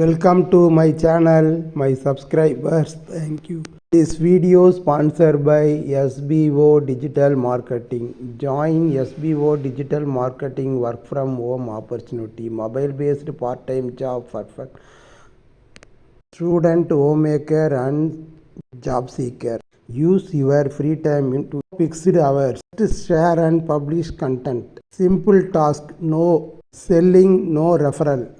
Welcome to my channel, my subscribers. Thank you. This video sponsored by SBO Digital Marketing. Join SBO Digital Marketing work from home opportunity. Mobile based part time job perfect. Student, homemaker, and job seeker. Use your free time into fixed hours. Share and publish content. Simple task. No selling, no referral.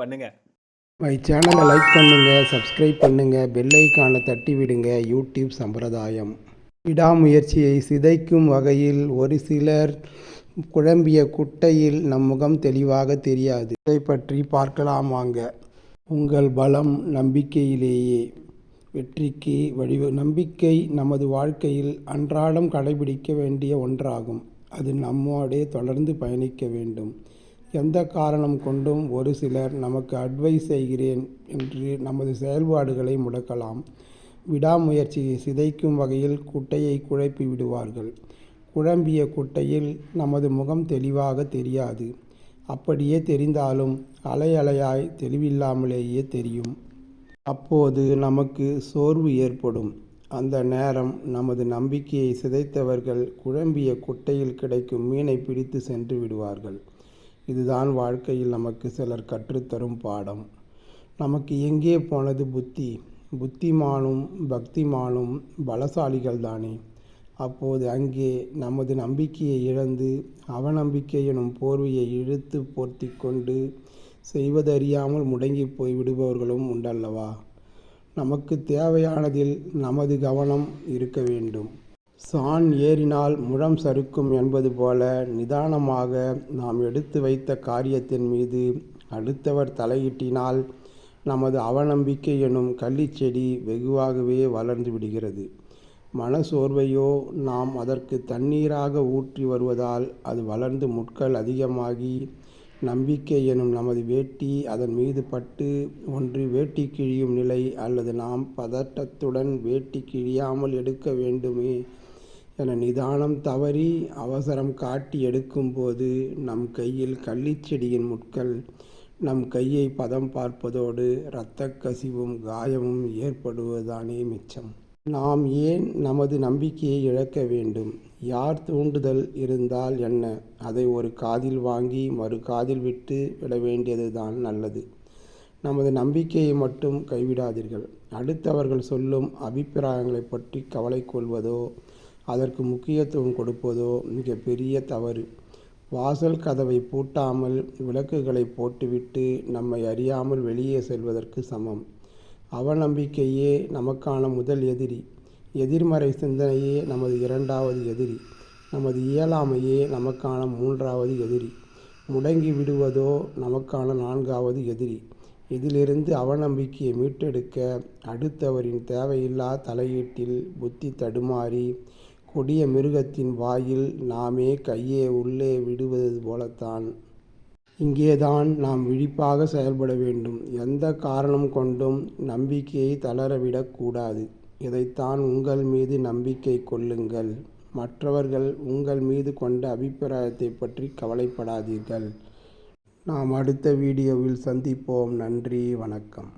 பண்ணுங்க. My சேனலை like பண்ணுங்க subscribe பண்ணுங்க bell ஐக்கானை தட்டி விடுங்க. YouTube சம்பிரதாயம். விடாமுயற்சியை சிதைக்கும் வகையில் ஒரு சிலர் குழம்பிய குட்டையில் நம் முகம் தெளிவாக தெரியாது. இதை பற்றி பார்க்கலாம் வாங்க. உங்கள் பலம் நம்பிக்கையிலேயே வெற்றிக்கு வடிவ நம்பிக்கை நமது வாழ்க்கையில் அன்றாடம் கடைபிடிக்க வேண்டிய ஒன்றாகும். அது நம்மோடே தொடர்ந்து பயணிக்க வேண்டும். எந்த காரணம் கொண்டும் ஒரு சிலர் நமக்கு அட்வைஸ் செய்கிறேன் என்று நமது செயல்பாடுகளை முடக்கலாம். விடாமுயற்சியை சிதைக்கும் வகையில் குட்டையை குழப்பி விடுவார்கள். குழம்பிய குட்டையில் நமது முகம் தெளிவாக தெரியாது. அப்படியே தெரிந்தாலும் அலை அலையாய் தெளிவில்லாமலேயே தெரியும். அப்போது நமக்கு சோர்வு ஏற்படும். அந்த நேரம் நமது நம்பிக்கையை சிதைத்தவர்கள் குழம்பிய குட்டையில் கிடைக்கும் மீனை பிடித்து சென்று விடுவார்கள். இதுதான் வாழ்க்கையில் நமக்கு சிலர் கற்றுத்தரும் பாடம். நமக்கு எங்கே போனது புத்தி? புத்திமானும் பக்திமானும் பலசாலிகள் தானே அப்போது அங்கே நமது நம்பிக்கையை இழந்து அவநம்பிக்கை எனும் போர்வையை இழுத்து போர்த்தி கொண்டு செய்வதறியாமல் முடங்கி போய் விடுபவர்களும் உண்டல்லவா? நமக்கு தேவையானதில் நமது கவனம் இருக்க வேண்டும். சான் ஏறினால் முழம் சறுக்கும் என்பது போல நிதானமாக நாம் எடுத்து வைத்த காரியத்தின் மீது அடுத்தவர் தலையிட்டினால் நமது அவநம்பிக்கை எனும் கள்ளிச்செடி வெகுவாகவே வளர்ந்து விடுகிறது. மனசோர்வையோ நாம் அதற்கு தண்ணீராக ஊற்றி வருவதால் அது வளர்ந்து முட்கள் அதிகமாகி நம்பிக்கை எனும் நமது வேட்டி அதன் மீது பட்டு ஒன்று வேட்டி கிழியும் நிலை அல்லது நாம் பதட்டத்துடன் வேட்டி கிழியாமல் எடுக்க வேண்டுமே என நிதானம் தவறி அவசரம் காட்டி எடுக்கும்போது நம் கையில் கள்ளிச்செடியின் முட்கள் நம் கையை பதம் பார்ப்பதோடு இரத்தக்கசிவும் காயமும் ஏற்படுவதுதானே மிச்சம். நாம் ஏன் நமது நம்பிக்கையை இழக்க வேண்டும்? யார் தூண்டுதல் இருந்தால் என்ன? அதை ஒரு காதில் வாங்கி மறு காதில் விட்டு விட வேண்டியதுதான் நல்லது. நமது நம்பிக்கையை மட்டும் கைவிடாதீர்கள். அடுத்தவர்கள் சொல்லும் அபிப்பிராயங்களை பற்றி கவலை கொள்வதோ அதற்கு முக்கியத்துவம் கொடுப்பதோ மிக பெரிய தவறு. வாசல் கதவை பூட்டாமல் விளக்குகளை போட்டுவிட்டு நம்மை அறியாமல் வெளியே செல்வதற்கு சமம். அவநம்பிக்கையே நமக்கான முதல் எதிரி. எதிர்மறை சிந்தனையே நமது இரண்டாவது எதிரி. நமது இயலாமையே நமக்கான மூன்றாவது எதிரி. முடங்கி விடுவதோ நமக்கான நான்காவது எதிரி. இதிலிருந்து அவநம்பிக்கையை மீட்டெடுக்க அடுத்தவரின் தேவையில்லா தலையீட்டில் புத்தி தடுமாறி கொடிய மிருகத்தின் வாயில் நாமே கையே உள்ளே விடுவது போலத்தான். இங்கேதான் நாம் விழிப்பாக செயல்பட வேண்டும். எந்த காரணம் கொண்டும் நம்பிக்கையை தளரவிடக்கூடாது இதைத்தான் உங்கள் மீது நம்பிக்கை கொள்ளுங்கள். மற்றவர்கள் உங்கள் மீது கொண்ட அபிப்பிராயத்தை பற்றி கவலைப்படாதீர்கள். நாம் அடுத்த வீடியோவில் சந்திப்போம். நன்றி வணக்கம்.